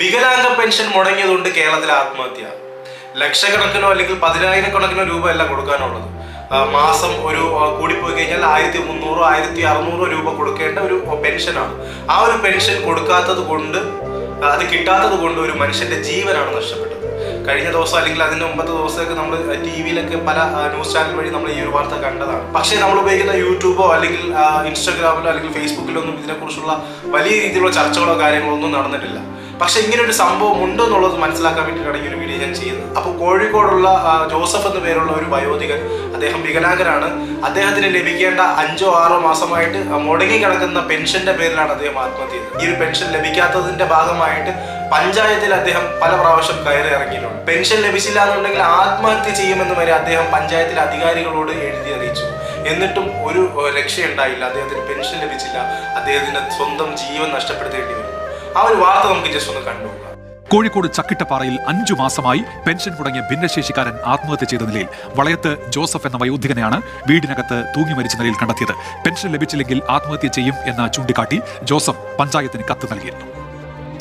വികലാംഗ pension മുടങ്ങിയതുകൊണ്ട് കേരളത്തിൽ ആത്മഹത്യ. ലക്ഷക്കണക്കിനോ അല്ലെങ്കിൽ പതിനായിരക്കണക്കിനോ രൂപ അല്ല കൊടുക്കാനുള്ളത് മാസം ഒരു കൂടി കൂടിപ്പോയി കഴിഞ്ഞാൽ ആയിരത്തി മുന്നൂറോ ആയിരത്തി അറുന്നൂറോ രൂപ കൊടുക്കേണ്ട ഒരു പെൻഷനാണ്. ആ ഒരു പെൻഷൻ കൊടുക്കാത്തത് കൊണ്ട് അത് കിട്ടാത്തത് കൊണ്ട് ഒരു മനുഷ്യന്റെ ജീവനാണ് നഷ്ടപ്പെട്ടത്. കഴിഞ്ഞ ദിവസം അല്ലെങ്കിൽ അതിന് മുമ്പത്തെ ദിവസമൊക്കെ നമ്മൾ ടി വിയിലൊക്കെ പല ന്യൂസ് ചാനൽ വഴി നമ്മൾ ഈ ഒരു വാർത്ത കണ്ടതാണ്. പക്ഷേ നമ്മൾ ഉപയോഗിക്കുന്ന യൂട്യൂബോ അല്ലെങ്കിൽ ഇൻസ്റ്റാഗ്രാമിലോ അല്ലെങ്കിൽ ഫേസ്ബുക്കിലോ ഒന്നും ഇതിനെക്കുറിച്ചുള്ള വലിയ രീതിയിലുള്ള ചർച്ചകളോ കാര്യങ്ങളോ ഒന്നും നടന്നിട്ടില്ല. പക്ഷെ ഇങ്ങനെ ഒരു സംഭവം ഉണ്ടോ എന്നുള്ളത് മനസ്സിലാക്കാൻ വേണ്ടിയിട്ടാണ് ഈ ഒരു വീഡിയോ ഞാൻ ചെയ്യുന്നത്. അപ്പോൾ കോഴിക്കോടുള്ള ജോസഫ് എന്ന പേരുള്ള ഒരു വയോധികൻ അദ്ദേഹം വികലാംഗനാണ്. അദ്ദേഹത്തിന് ലഭിക്കേണ്ട അഞ്ചോ ആറോ മാസമായിട്ട് മുടങ്ങി കിടക്കുന്ന പെൻഷന്റെ പേരിലാണ് അദ്ദേഹം ആത്മഹത്യ ചെയ്തത്. ഈ ഒരു പെൻഷൻ ലഭിക്കാത്തതിന്റെ ഭാഗമായിട്ട് പഞ്ചായത്തിൽ അദ്ദേഹം പല പ്രാവശ്യം കയറി ഇറങ്ങിയിട്ടുണ്ട്. പെൻഷൻ ലഭിച്ചില്ല എന്നുണ്ടെങ്കിൽ ആത്മഹത്യ ചെയ്യുമെന്ന് വരെ അദ്ദേഹം പഞ്ചായത്തിലെ അധികാരികളോട് എഴുതി അറിയിച്ചു. എന്നിട്ടും ഒരു രക്ഷയുണ്ടായില്ല. അദ്ദേഹത്തിന് പെൻഷൻ ലഭിച്ചില്ല. അദ്ദേഹത്തിന് സ്വന്തം ജീവൻ നഷ്ടപ്പെടുത്തേണ്ടി വരും ആ ഒരു വാർത്ത നമുക്ക് ജസ്റ്റ് ഒന്ന് കണ്ടു കോഴിക്കോട് ചക്കിട്ടപ്പാറയിൽ അഞ്ചു മാസമായി പെൻഷൻ മുടങ്ങിയ ഭിന്നശേഷിക്കാരൻ ആത്മഹത്യ ചെയ്ത നിലയിൽ വളയത്ത് ജോസഫ് എന്ന വയോധികനെയാണ് വീടിനകത്ത് തൂങ്ങി മരിച്ച നിലയിൽ കണ്ടെത്തിയത്. പെൻഷൻ ലഭിച്ചില്ലെങ്കിൽ ആത്മഹത്യ ചെയ്യും എന്ന് ചൂണ്ടിക്കാട്ടി ജോസഫ് പഞ്ചായത്തിന് കത്ത് നൽകിയിരുന്നു.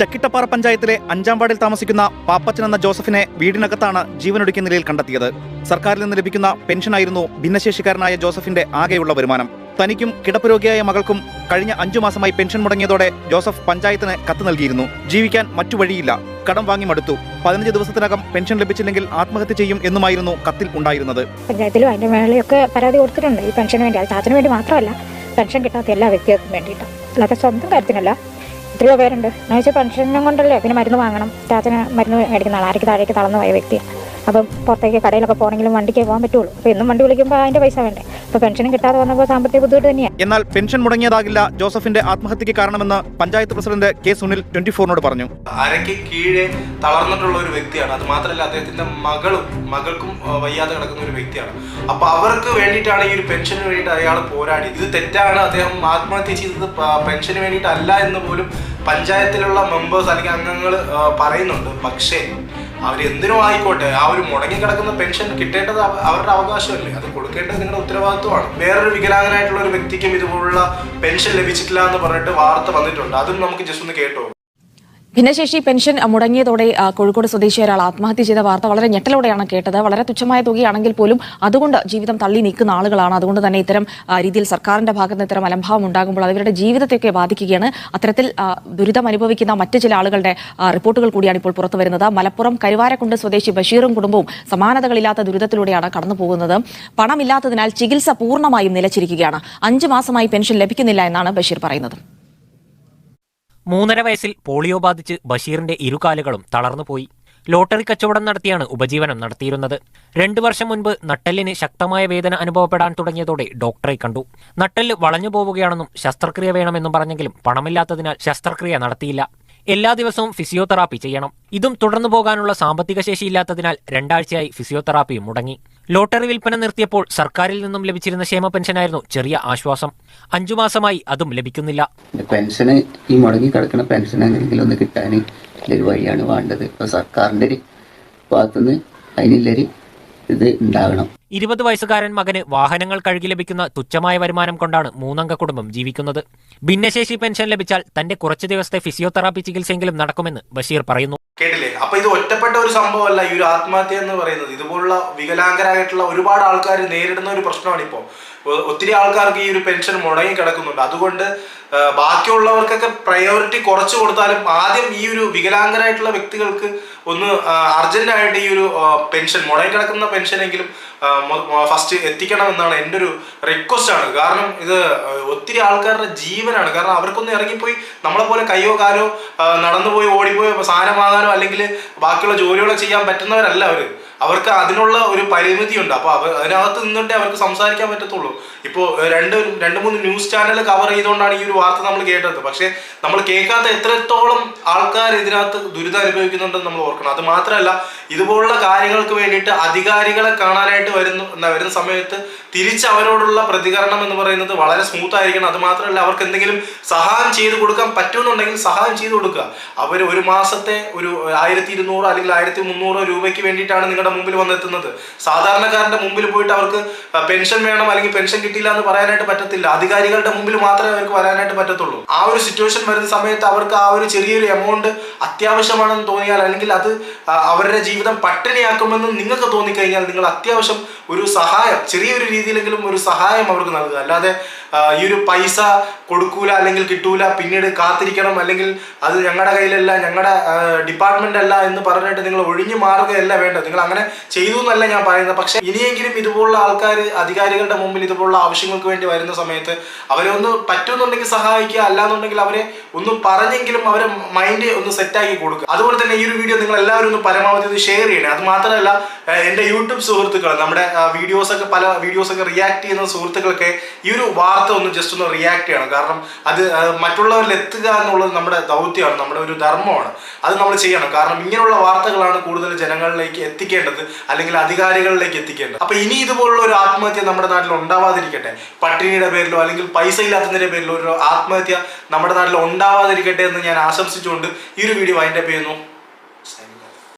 ചക്കിട്ടപ്പാറ പഞ്ചായത്തിലെ അഞ്ചാം വാർഡിൽ താമസിക്കുന്ന പാപ്പച്ചൻ എന്ന ജോസഫിനെ വീടിനകത്താണ് ജീവനൊടുക്കിയ നിലയിൽ കണ്ടെത്തിയത്. സർക്കാരിൽ നിന്ന് ലഭിക്കുന്ന പെൻഷനായിരുന്നു ഭിന്നശേഷിക്കാരനായ ജോസഫിന്റെ ആകെയുള്ള വരുമാനം. തനിക്കും കിടപ്പ് രോഗിയായ മകൾക്കും കഴിഞ്ഞ അഞ്ചു മാസമായി പെൻഷൻ മുടങ്ങിയതോടെ ജോസഫ് പഞ്ചായത്തിന് കത്ത് നൽകിയിരുന്നു. ജീവിക്കാൻ മറ്റു വഴിയില്ല. കടം വാങ്ങി മടുത്തു. പതിനഞ്ച് ദിവസത്തിനകം പെൻഷൻ ലഭിച്ചില്ലെങ്കിൽ ആത്മഹത്യ ചെയ്യും എന്നുമായിരുന്നു കത്തിൽ ഉണ്ടായിരുന്നത്. പഞ്ചായത്തിലും അതിന്റെ മേളിലൊക്കെ പരാതി കൊടുത്തിട്ടുണ്ട്. ഈ പെൻഷന് വേണ്ടി. അത് ചാച്ചന് വേണ്ടി മാത്രമല്ല പെൻഷൻ കിട്ടാത്ത എല്ലാ വ്യക്തികൾക്കും വേണ്ടിയിട്ട്. അല്ലാതെ സ്വന്തം കാര്യത്തിനല്ല. എത്രയോ പേരുണ്ട്. എന്നുവെച്ചാൽ പെൻഷനും കൊണ്ടല്ലേ? പിന്നെ മരുന്ന് വാങ്ങണം. ചാച്ചന് മരുന്ന് മേടിക്കുന്ന ആൾ ആർക്ക് താഴേക്ക് തളർന്നു പോയ വ്യക്തിയാണ് അപ്പം പുറത്തേക്ക് കടയിലൊക്കെ പോകണമെങ്കിലും വണ്ടിക്ക് പോകാൻ പറ്റുള്ളൂ. അപ്പോൾ എന്നും വണ്ടി വിളിക്കുമ്പോൾ അതിന്റെ പൈസ വേണ്ടേ? അപ്പോൾ പെൻഷനും കിട്ടാതെ വന്നപ്പോൾ സാമ്പത്തിക ബുദ്ധിമുട്ട് തന്നെയാണ് എന്നാൽ പെൻഷൻ മുടങ്ങിയതാകില്ല ജോസഫിന്റെ ആത്മഹത്യക്ക് കാരണമെന്ന് panchayat president K Sunil twenty ഫോറിനോട് പറഞ്ഞു. അരയ്ക്ക് കീഴെ തളർന്നിട്ടുള്ള ഒരു വ്യക്തിയാണ്. അത് മാത്രമല്ല അദ്ദേഹത്തിന്റെ മകളും മകൾക്കും വയ്യാതെ കിടക്കുന്ന ഒരു വ്യക്തിയാണ്. അപ്പൊ അവർക്ക് വേണ്ടിയിട്ടാണ് ഈ ഒരു പെൻഷന് വേണ്ടിയിട്ട് അയാൾ പോരാടി. ഇത് തെറ്റാണ്. അദ്ദേഹം ആത്മഹത്യ ചെയ്തത് പെൻഷന് വേണ്ടിയിട്ടല്ല എന്ന് പോലും പഞ്ചായത്തിലുള്ള മെമ്പേഴ്സ് അല്ലെങ്കിൽ അംഗങ്ങൾ പറയുന്നുണ്ട്. പക്ഷേ അവർ എന്തിനോ ആയിക്കോട്ടെ ആ ഒരു മുടങ്ങി കിടക്കുന്ന പെൻഷൻ കിട്ടേണ്ടത് അവരുടെ അവകാശമല്ലേ? അത് കൊടുക്കേണ്ടത് നിങ്ങളുടെ ഉത്തരവാദിത്വമാണ്. വേറൊരു വികലാംഗനായിട്ടുള്ള ഒരു വ്യക്തിക്കും ഇതുപോലുള്ള പെൻഷൻ ലഭിച്ചിട്ടില്ല എന്ന് പറഞ്ഞിട്ട് വാർത്ത വന്നിട്ടുണ്ട്. അതും നമുക്ക് ജസ്റ്റ് ഒന്ന് കേട്ടോ ഭിന്നശേഷി പെൻഷൻ മുടങ്ങിയതോടെ കോഴിക്കോട് സ്വദേശി ഒരാൾ ആത്മഹത്യ ചെയ്ത വാർത്ത വളരെ ഞെട്ടലോടെയാണ് കേട്ടത്. വളരെ തുച്ഛമായ തുകയാണെങ്കിൽ പോലും അതുകൊണ്ട് ജീവിതം തള്ളി നീക്കുന്ന ആളുകളാണ്. അതുകൊണ്ട് തന്നെ ഇത്തരം രീതിയിൽ സർക്കാരിന്റെ ഭാഗത്ത് ഇത്തരം അലംഭാവം ഉണ്ടാകുമ്പോൾ അവരുടെ ജീവിതത്തെയൊക്കെ ബാധിക്കുകയാണ്. അത്തരത്തിൽ ദുരിതം അനുഭവിക്കുന്ന മറ്റ് ചില ആളുകളുടെ റിപ്പോർട്ടുകൾ കൂടിയാണ് ഇപ്പോൾ പുറത്തു വരുന്നത്. മലപ്പുറം കരുവാരക്കുണ്ട് സ്വദേശി ബഷീറും കുടുംബവും സമാനതകളില്ലാത്ത ദുരിതത്തിലൂടെയാണ് കടന്നു പോകുന്നത് പണമില്ലാത്തതിനാൽ ചികിത്സ പൂർണമായും നിലച്ചിരിക്കുകയാണ്. അഞ്ചു മാസമായി പെൻഷൻ ലഭിക്കുന്നില്ല എന്നാണ് ബഷീർ പറയുന്നത്. മൂന്നര വയസ്സിൽ പോളിയോ ബാധിച്ച് ബഷീറിന്റെ ഇരുകാലുകളും തളർന്നുപോയി ലോട്ടറി കച്ചവടം നടത്തിയാണ് ഉപജീവനം നടത്തിയിരുന്നത്. രണ്ടു വർഷം മുൻപ് നട്ടെല്ലിന് ശക്തമായ വേദന അനുഭവപ്പെടാൻ തുടങ്ങിയതോടെ ഡോക്ടറെ കണ്ടു. നട്ടെല്ല് വളഞ്ഞു പോവുകയാണെന്നും ശസ്ത്രക്രിയ വേണമെന്നും പറഞ്ഞെങ്കിലും പണമില്ലാത്തതിനാൽ ശസ്ത്രക്രിയ നടത്തിയില്ല. എല്ലാ ദിവസവും ഫിസിയോതെറാപ്പി ചെയ്യണം. ഇതും തുടർന്നു പോകാനുള്ള സാമ്പത്തിക ശേഷിയില്ലാത്തതിനാൽ രണ്ടാഴ്ചയായി ഫിസിയോതെറാപ്പിയും മുടങ്ങി. ലോട്ടറി വിൽപ്പന നിർത്തിയപ്പോൾ സർക്കാരിൽ നിന്നും ലഭിച്ചിരുന്ന ക്ഷേമ പെൻഷനായിരുന്നു ചെറിയ ആശ്വാസം. അഞ്ചു മാസമായി അതും ലഭിക്കുന്നില്ല. പെൻഷന് ഈ മുടങ്ങി കിടക്കുന്ന പെൻഷൻ എന്തെങ്കിലും ഒന്ന് കിട്ടാൻ ഒരു വഴിയാണ് വേണ്ടത്. ഇപ്പോൾ സർക്കാരിന്റെ ഒരു ഭാഗത്തുനിന്ന് അതിനുള്ളൊരു ഇത് ഉണ്ടാകണം. ഇരുപത് വയസ്സുകാരൻ മകന് വാഹനങ്ങൾ കഴുകി ലഭിക്കുന്ന തുച്ഛമായ വരുമാനം കൊണ്ടാണ് മൂന്നംഗ കുടുംബം ജീവിക്കുന്നത്. ഭിന്നശേഷി പെൻഷൻ ലഭിച്ചാൽ തന്റെ കുറച്ചു ദിവസത്തെ ഫിസിയോതെറാപ്പി ചികിത്സയെങ്കിലും നടക്കുമെന്ന് ബഷീർ പറയുന്നു. കേട്ടില്ലേ? അപ്പൊ ഇത് ഒറ്റപ്പെട്ട ഒരു സംഭവമല്ല ഈ ഒരു ആത്മഹത്യ എന്ന് പറയുന്നത്. ഇതുപോലുള്ള വികലാംഗരായിട്ടുള്ള ഒരുപാട് ആൾക്കാർ നേരിടുന്ന ഒരു പ്രശ്നമാണ് ഇപ്പോൾ ഒത്തിരി ആൾക്കാർക്ക് ഈ ഒരു പെൻഷൻ മുടങ്ങി കിടക്കുന്നുണ്ട്. അതുകൊണ്ട് ബാക്കിയുള്ളവർക്കൊക്കെ പ്രയോറിറ്റി കുറച്ച് കൊടുത്താലും ആദ്യം ഈ ഒരു വികലാംഗരായിട്ടുള്ള വ്യക്തികൾക്ക് ഒന്ന് അർജന്റ് ആയിട്ട് ഈ ഒരു പെൻഷൻ മുടങ്ങി കിടക്കുന്ന പെൻഷനെങ്കിലും ഫസ്റ്റ് എത്തിക്കണം എന്നാണ് എന്റെ ഒരു റിക്വസ്റ്റ് ആണ്. കാരണം ഇത് ഒത്തിരി ആൾക്കാരുടെ ജീവനാണ്. കാരണം അവർക്കൊന്ന് ഇറങ്ങിപ്പോയി നമ്മളെ പോലെ കയ്യോ കാലോ നടന്നുപോയി ഓടിപ്പോയി സാധനം വാങ്ങാനോ അല്ലെങ്കിൽ ബാക്കിയുള്ള ജോലികളോ ചെയ്യാൻ പറ്റുന്നവരല്ല അവർ അവർക്ക് അതിനുള്ള ഒരു പരിമിതിയുണ്ട്. അപ്പോൾ അവർ അതിനകത്ത് നിന്നിട്ടേ അവർക്ക് സംസാരിക്കാൻ പറ്റത്തുള്ളൂ. ഇപ്പോൾ രണ്ട് രണ്ട് മൂന്ന് ന്യൂസ് ചാനൽ കവർ ചെയ്തുകൊണ്ടാണ് ഈ ഒരു വാർത്ത നമ്മൾ കേട്ടത്. പക്ഷേ നമ്മൾ കേൾക്കാത്ത എത്രത്തോളം ആൾക്കാർ ഇതിനകത്ത് ദുരിതം അനുഭവിക്കുന്നുണ്ടെന്ന് നമ്മൾ ഓർക്കണം. അത് മാത്രമല്ല ഇതുപോലുള്ള കാര്യങ്ങൾക്ക് വേണ്ടിയിട്ട് അധികാരികളെ കാണാനായിട്ട് വരുന്ന വരുന്ന സമയത്ത് തിരിച്ച് അവരോടുള്ള പ്രതികരണം എന്ന് പറയുന്നത് വളരെ സ്മൂത്ത് ആയിരിക്കണം. അത് മാത്രമല്ല അവർക്ക് എന്തെങ്കിലും സഹായം ചെയ്തു കൊടുക്കാൻ പറ്റുമെന്നുണ്ടെങ്കിൽ സഹായം ചെയ്തു കൊടുക്കുക. അവർ ഒരു മാസത്തെ ഒരു ആയിരത്തി ഇരുന്നൂറ് അല്ലെങ്കിൽ ആയിരത്തി മുന്നൂറ് രൂപയ്ക്ക് വേണ്ടിയിട്ടാണ് നിങ്ങളുടെ ജനങ്ങളുടെ മുമ്പിൽ വന്നെത്തുന്നത്. സാധാരണക്കാരന്റെ മുമ്പിൽ പോയിട്ട് അവർക്ക് പെൻഷൻ വേണം അല്ലെങ്കിൽ പെൻഷൻ കിട്ടിയില്ല എന്ന് പറയാനായിട്ട് പറ്റത്തില്ല. അധികാരികളുടെ മുമ്പിൽ മാത്രമേ അവർക്ക് വരാനായിട്ട് പറ്റത്തുള്ളൂ. ആ ഒരു സിറ്റുവേഷൻ വരുന്ന സമയത്ത് അവർക്ക് ആ ഒരു ചെറിയൊരു എമൗണ്ട് അത്യാവശ്യമാണെന്ന് തോന്നിയാൽ അല്ലെങ്കിൽ അത് അവരുടെ ജീവിതം പട്ടിണിയാക്കുമെന്ന് നിങ്ങൾക്ക് തോന്നിക്കഴിഞ്ഞാൽ നിങ്ങൾ അത്യാവശ്യം ഒരു സഹായം ചെറിയൊരു രീതിയിലെങ്കിലും ഒരു സഹായം അവർക്ക് നൽകുക. അല്ലാതെ ഈ ഒരു പൈസ കൊടുക്കൂല അല്ലെങ്കിൽ കിട്ടൂല പിന്നീട് കാത്തിരിക്കണം അല്ലെങ്കിൽ അത് ഞങ്ങളുടെ കയ്യിലല്ല ഞങ്ങളുടെ ഡിപ്പാർട്ട്മെന്റ് അല്ല എന്ന് പറഞ്ഞിട്ട് നിങ്ങൾ ഒഴിഞ്ഞു മാറുകയല്ല വേണ്ടത്. നിങ്ങൾ അങ്ങനെ ചെയ്തു എന്നല്ല ഞാൻ പറയുന്നത്. പക്ഷെ ഇനിയെങ്കിലും ഇതുപോലുള്ള ആൾക്കാർ അധികാരികളുടെ മുമ്പിൽ ഇതുപോലുള്ള ആവശ്യങ്ങൾക്ക് വേണ്ടി വരുന്ന സമയത്ത് അവരെ ഒന്ന് പറ്റുമെന്നുണ്ടെങ്കിൽ സഹായിക്കുക അല്ലാന്നുണ്ടെങ്കിൽ അവരെ ഒന്ന് പറഞ്ഞെങ്കിലും അവരെ മൈൻഡ് ഒന്ന് സെറ്റാക്കി കൊടുക്കുക. അതുപോലെ തന്നെ ഈ ഒരു വീഡിയോ നിങ്ങൾ എല്ലാവരും ഒന്ന് പരമാവധി ഒന്ന് ഷെയർ ചെയ്യണേ. അത് മാത്രമല്ല എന്റെ യൂട്യൂബ് സുഹൃത്തുക്കൾ നമ്മുടെ വീഡിയോസ് ഒക്കെ പല വീഡിയോസ് ഒക്കെ റിയാക്ട് ചെയ്യുന്ന സുഹൃത്തുക്കളൊക്കെ ഈ ഒരു വാർത്ത ഒന്ന് ജസ്റ്റ് ഒന്ന് റിയാക്ട് ചെയ്യണം. കാരണം അത് മറ്റുള്ളവരിൽ എത്തുക എന്നുള്ളത് നമ്മുടെ ദൗത്യമാണ് നമ്മുടെ ഒരു ധർമ്മമാണ്. അത് നമ്മൾ ചെയ്യണം. കാരണം ഇങ്ങനെയുള്ള വാർത്തകളാണ് കൂടുതൽ ജനങ്ങളിലേക്ക് എത്തിക്കേണ്ടത് അല്ലെങ്കിൽ അധികാരികളിലേക്ക് എത്തിക്കേണ്ടത്. അപ്പൊ ഇനി ഇതുപോലുള്ള ഒരു ആത്മഹത്യ നമ്മുടെ നാട്ടിൽ ഉണ്ടാവാതിരിക്കട്ടെ. പട്ടിണിയുടെ പേരിലോ അല്ലെങ്കിൽ പൈസ ഇല്ലാത്തതിന്റെ പേരിലോ ഒരു ആത്മഹത്യ നമ്മുടെ നാട്ടിൽ ഉണ്ടാവാതിരിക്കട്ടെ എന്ന് ഞാൻ ആശംസിച്ചുകൊണ്ട് ഈ ഒരു വീഡിയോ വൈൻഡപ്പ് ചെയ്യുന്നു.